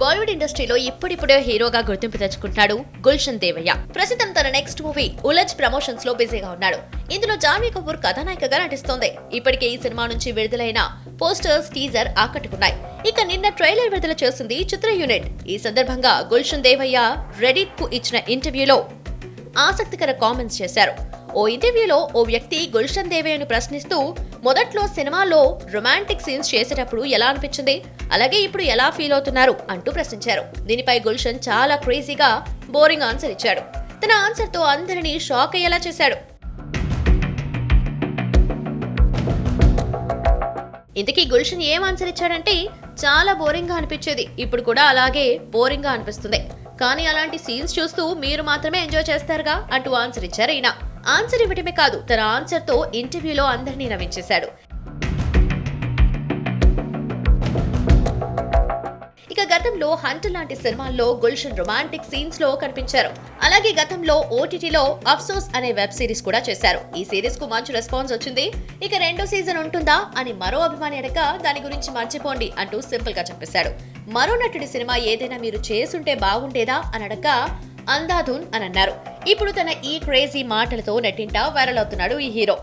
బాలీవుడ్ ఇండస్ట్రీలో ఇప్పుడిప్పుడే హీరోగా గుర్తింపు తెచ్చుకుంటున్నాడు గుల్షన్ దేవయ్య. ప్రస్తుతం తన నెక్స్ట్ మూవీ ఉలజ్ ప్రమోషన్స్లో బిజీగా ఉన్నాడు. ఇందులో జాన్వీ కపూర్ కథానాయికగా నటిస్తోంది. ఇప్పటికే ఈ సినిమా నుంచి విడుదలైన పోస్టర్స్ టీజర్ ఆకట్టుకున్నాయి. ఇక నిన్న ట్రైలర్ విడుదల చేసింది చిత్ర యూనిట్. ఈ సందర్భంగా గుల్షన్ దేవయ్య రెడిట్కు ఇచ్చిన ఇంటర్వ్యూలో ఆసక్తికర కామెంట్స్ చేశారు. ఓ ఇంటర్వ్యూలో ఓ వ్యక్తి గుల్షన్ దేవయ్యను ప్రశ్నిస్తూ మొదట్లో సినిమాలో రొమాంటిక్ సీన్స్ చేసేటప్పుడు ఎలా అనిపించింది? అలాగే ఇప్పుడు ఎలా ఫీల్ అవుతున్నారు? అంటూ ప్రశ్నించారు. దీనిపై గుల్షన్ చాలా క్రేజీగా బోరింగ్ ఆన్సర్ ఇచ్చాడు. తన ఆన్సర్తో అందరినీ షాక్ అయ్యేలా చేశాడు. ఇంతకీ గుల్షన్ ఏం ఆన్సర్ ఇచ్చాడంటే చాలా బోరింగ్గా అనిపించేది. ఇప్పుడు కూడా అలాగే బోరింగ్గా అనిపిస్తుంది. కానీ అలాంటి సీన్స్ చూస్తూ మీరు మాత్రమే ఎంజాయ్ చేస్తారుగా? అంటూ ఆన్సర్ ఇచ్చారు ఈయన. ఆన్సర్ ఇవ్వటమే కాదు తన ఆన్సర్తో ఇంటర్వ్యూలో అందరినీ నవ్వించేశాడు. గతంలో హంట్ లాంటి సినిమాల్లో గుల్షన్ రొమాంటిక్ సీన్స్లో కనిపించారు. అలాగే గతంలో ఓటీటీలో అఫ్సోస్ అనే వెబ్ సిరీస్ కూడా చేశారు. ఈ సిరీస్కు మంచి రెస్పాన్స్ వచ్చింది. ఇక రెండో సీజన్ ఉంటుందా అని మరో అభిమాని అడగ దాని గురించి మర్చిపోండి అంటూ సింపుల్గా చెప్పేశాడు. మరో నటుడి సినిమా ఏదైనా మీరు చేసుంటే బాగుండేదా అని అడగ అందాధున్ అని అన్నారు. ఇప్పుడు తన ఈ క్రేజీ మాటలతో నెట్టింట వైరల్ అవుతున్నాడు ఈ హీరో.